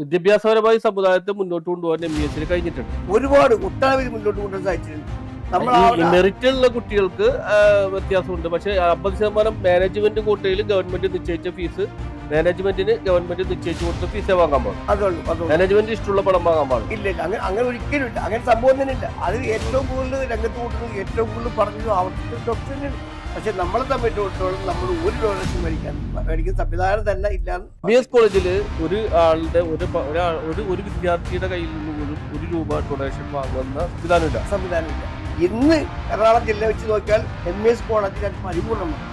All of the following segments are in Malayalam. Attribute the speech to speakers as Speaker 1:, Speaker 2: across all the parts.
Speaker 1: വിദ്യാഭ്യാസപരമായി സമുദായത്തെ മുന്നോട്ട് കൊണ്ടുപോകാൻ എം ബി എസിന് കഴിഞ്ഞിട്ടുണ്ട്.
Speaker 2: ഒരുപാട് ഒട്ടനവധി മുന്നോട്ട് കൊണ്ടുവരാൻ സാധിച്ചിട്ടുണ്ട്.
Speaker 1: മെറിറ്റുള്ള കുട്ടികൾക്ക് വ്യത്യാസമുണ്ട്. പക്ഷെ അമ്പത് ശതമാനം മാനേജ്മെന്റ് കോട്ടയിൽ ഗവൺമെന്റ് നിശ്ചയിച്ച ഫീസ് മാനേജ്മെന്റിന് ഗവൺമെന്റ് നിശ്ചയിച്ചു കൊടുത്ത ഫീസേ വാങ്ങാൻ പാടും മാനേജ്മെന്റ് ഇഷ്ടമുള്ള പണം വാങ്ങാൻ പാടും
Speaker 2: ഇല്ല അങ്ങനെ അങ്ങനെ ഒരിക്കലും ഇല്ല. അങ്ങനെ സംഭവം തന്നെ ഇല്ല അത് ഏറ്റവും കൂടുതൽ രംഗത്ത് കൂട്ടുന്നത് ഏറ്റവും കൂടുതൽ പറഞ്ഞു ആവർത്തിച്ച ഡോക്ടർ തന്നെയാണ് പക്ഷെ നമ്മൾ സംബന്ധിച്ചിടത്തോളം നമ്മൾ ഒരു ഡോണേഷൻ മേടിക്കാൻ മേടിക്കുന്ന സംവിധാനം തന്നെ ഇല്ലാന്ന്
Speaker 1: ബി എസ് കോളേജിൽ ഒരു ആളുടെ ഒരു ഒരാൾ ഒരു ഒരു വിദ്യാർത്ഥിയുടെ കയ്യിൽ നിന്ന് പോലും ഒരു രൂപ ഡൊണേഷൻ വാങ്ങുന്ന സംവിധാനമില്ല
Speaker 2: സംവിധാനമില്ല ഇന്ന് എറണാകുളം ജില്ല വെച്ച് നോക്കിയാൽ എം എസ് കോളേജിൽ അത് പരിപൂർണമാണ്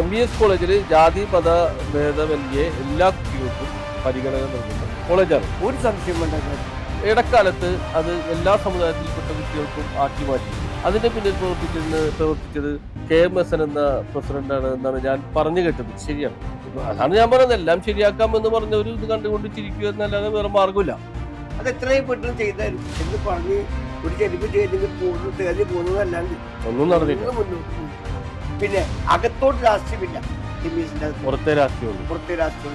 Speaker 1: എം ബി എസ് കോളേജിൽ ജാതി മത ഭേദമന്യേ എല്ലാ കുട്ടികൾക്കും പരിഗണന നൽകുന്നു. കോളേജാണ്
Speaker 2: ഒരു സംശയം വേണ്ട
Speaker 1: ഇടക്കാലത്ത് അത് എല്ലാ സമുദായത്തിൽപ്പെട്ട കുട്ടികൾക്കും ആക്കി മാറ്റി. അതിന്റെ പിന്നിൽ പ്രവർത്തിച്ചത് പ്രവർത്തിച്ചത് കെ എം എസ് എൻ എന്ന പ്രസിഡന്റാണ് എന്നാണ് ഞാൻ പറഞ്ഞു കേട്ടത്. ശരിയാണ്. അതാണ് ഞാൻ പറഞ്ഞത്. എല്ലാം ശരിയാക്കാം എന്ന് പറഞ്ഞ ഒരു ഇത് കണ്ടുകൊണ്ട് ചിരിക്കുക എന്നല്ലാതെ വേറെ മാർഗമില്ല
Speaker 2: അത് എത്രയും പെട്ടെന്ന് ചെയ്താൽ എന്ന് പറഞ്ഞ് ഒരു ചെരുപ്പ് പോകുന്നു തേടി പോകുന്നതല്ലാണ്ട്
Speaker 1: ഒന്നും നടന്നില്ല.
Speaker 2: പിന്നെ അകത്തോട്ട് രാഷ്ട്രീയമില്ല.
Speaker 1: പുറത്തെ രാഷ്ട്രീയമുള്ളൂ.
Speaker 2: പുറത്തെ രാഷ്ട്രീയം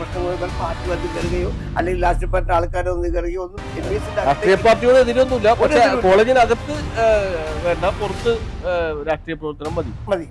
Speaker 2: പ്രശ്നങ്ങൾ പാർട്ടി വന്ന് കയറുകയോ അല്ലെങ്കിൽ പാർട്ടി ആൾക്കാരെ ഒന്ന് കയറുകയോ ഒന്നും എം എസ്
Speaker 1: രാഷ്ട്രീയ പാർട്ടിയോട് എതിരൊന്നുമില്ല. പക്ഷെ കോളേജിനകത്ത് വേണ്ട പുറത്ത് രാഷ്ട്രീയ പ്രവർത്തനം മതി.
Speaker 2: മതി.